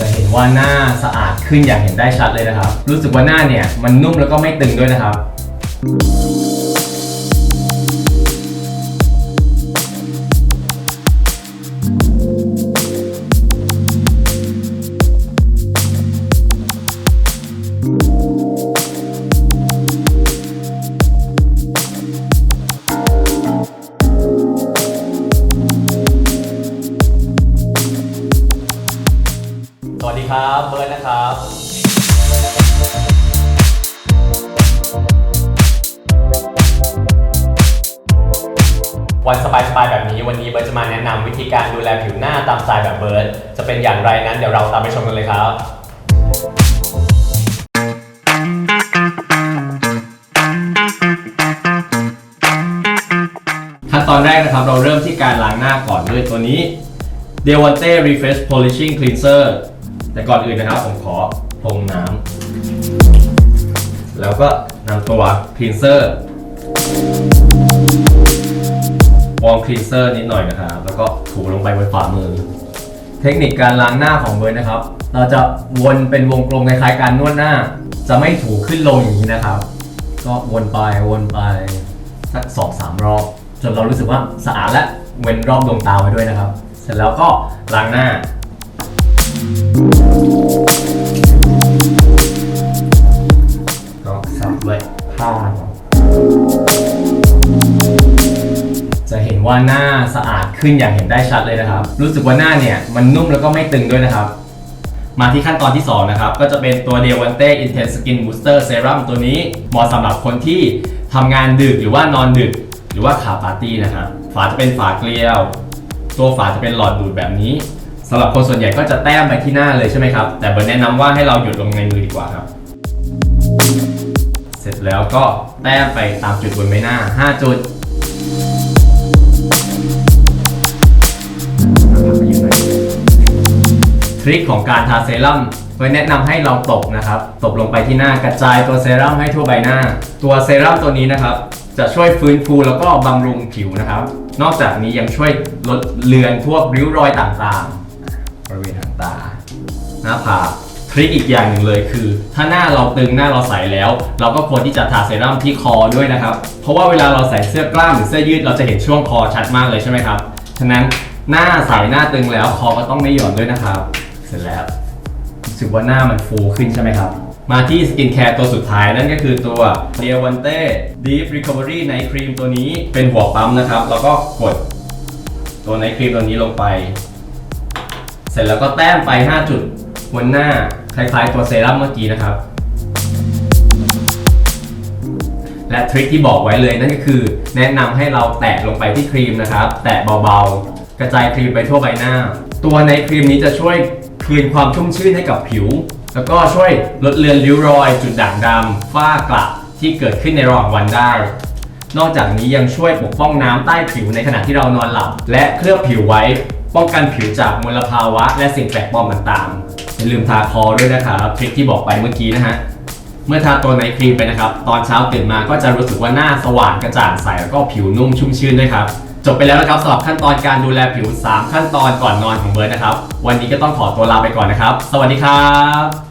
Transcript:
จะเห็นว่าหน้าสะอาดขึ้นอย่างเห็นได้ชัดเลยนะครับ รู้สึกว่าหน้าเนี่ยมันนุ่มแล้วก็ไม่ตึงด้วยนะครับ สวัสดีครับเบิร์ดนะครับวันสบายๆแบบนี้วันนี้เบิร์ดจะมาแนะนำวิธีการดูแลผิวหน้าตามสไตล์แบบเบิร์ดจะเป็นอย่างไรนั้นเดี๋ยวเราตามไปชมกันเลยครับ ขั้นตอนแรกนะครับเราเริ่มที่การล้างหน้าก่อนด้วยตัวนี้ d e w a n t e Refresh Polishing Cleanser แต่ก่อนอื่นนะครับผมขอพรมน้ำแล้วก็นำตัว Cleanser วอร์ม Cleanser นิดหน่อยนะครับ แล้วก็ถูลงไปบนฝ่ามือ เทคนิคการล้างหน้าของเบิร์ดนะครับ เราจะวนเป็นวงกลมคล้ายๆการนวดหน้า จะไม่ถูขึ้นลงอย่างนี้นะครับ ก็วนไปวนไปสักสองสามรอบจนเรารู้สึกว่าสะอาดและเว้นรอบดวงตาไว้ด้วยนะครับ เสร็จแล้วก็ล้างหน้า ก็ซับด้วยผ้าจะเห็นว่าหน้าสะอาดขึ้นอย่างเห็นได้ชัดเลยนะครับ รู้สึกว่าหน้าเนี่ยมันนุ่มแล้วก็ไม่ตึงด้วยนะครับ มาที่ขั้นตอนที่ 2 นะครับ ก็จะเป็นตัว d e w a n t e Intense Skin Booster Serum ตัวนี้เหมาะสำหรับคนที่ทำงานดึกหรือว่านอนดึก หรือว่าขาปาร์ตี้นะครับ ฝาจะเป็นฝาเกลียว ตัวฝาจะเป็นหลอดดูดแบบนี้ สำหรับคนส่วนใหญ่ก็จะแต้มไปที่หน้าเลยใช่ไหมครับ แต่เบิร์ดแนะนำว่าให้เราหยุดลงในมือดีกว่าครับ เสร็จแล้วก็แต้มไปตามจุดบนใบหน้า 5 จุดทริคของการทาเซรั่มไว้แนะนำให้เราตบนะครับ ตบลงไปที่หน้ากระจายตัวเซรั่มให้ทั่วใบหน้า ตัวเซรั่มตัวนี้นะครับ จะช่วยฟื้นฟูแล้วก็บำรุงผิวนะครับ นอกจากนี้ยังช่วยลดเลือนพวกริ้วรอยต่างๆ บริเวณทางตา หน้าผากทริคอีกอย่างหนึ่งเลยคือ ถ้าหน้าเราตึงหน้าเราใสแล้ว เราก็ควรที่จะทาเซรั่มที่คอด้วยนะครับ เพราะว่าเวลาเราใส่เสื้อกล้ามหรือเสื้อยืดเราจะเห็นช่วงคอชัดมากเลยใช่ไหมครับฉะนั้นหน้าใสหน้าตึงแล้วคอก็ต้องไม่หย่อนด้วยนะครับ เสร็จแล้วรู้สึกว่าหน้ามันฟูขึ้นใช่ไหมครับมาที่สกินแคร์ตัวสุดท้ายนั่นก็คือตัว d e o a n t e Deep Recovery Night Cream ตัวนี้เป็นหัวปั๊มนะครับ แล้วก็กดตัวไนท์ครีมตัวนี้ลงไป เสร็จแล้วก็แต้มไป 5 จุดบนหน้าคล้ายๆตัวเซรั่มเมื่อกี้นะครับ และทริคที่บอกไว้เลยนั่นก็คือ แนะนำให้เราแตะลงไปที่ครีมนะครับ แตะเบาๆ กระจายครีมไปทั่วใบหน้า ตัวในครีมนี้จะช่วยคืนความชุ่มชื่นให้กับผิว แล้วก็ช่วยลดเลือนริ้วรอย จุดด่างดำฝ้ากระที่เกิดขึ้นในระหว่างวันได้ นอกจากนี้ยังช่วยปกป้องน้ำใต้ผิวในขณะที่เรานอนหลับ และเคลือบผิวไว้ ป้องกันผิวจากมลภาวะ และสิ่งแปลกปลอมต่างๆอย่าลืมทาคอด้วยนะครับทริคที่บอกไปเมื่อกี้นะฮะเมื่อทาตัวไนท์ครีมไปนะครับ ตอนเช้าตื่นมาก็จะรู้สึกว่าหน้าสว่างกระจ่างใสแล้วก็ผิวนุ่มชุ่มชื่นด้วยครับจบไปแล้วนะครับสำหรับขั้นตอนการดูแลผิว 3 ขั้นตอนก่อนนอนของเบิร์ดนะครับ วันนี้ก็ต้องขอตัวลาไปก่อนนะครับ สวัสดีครับ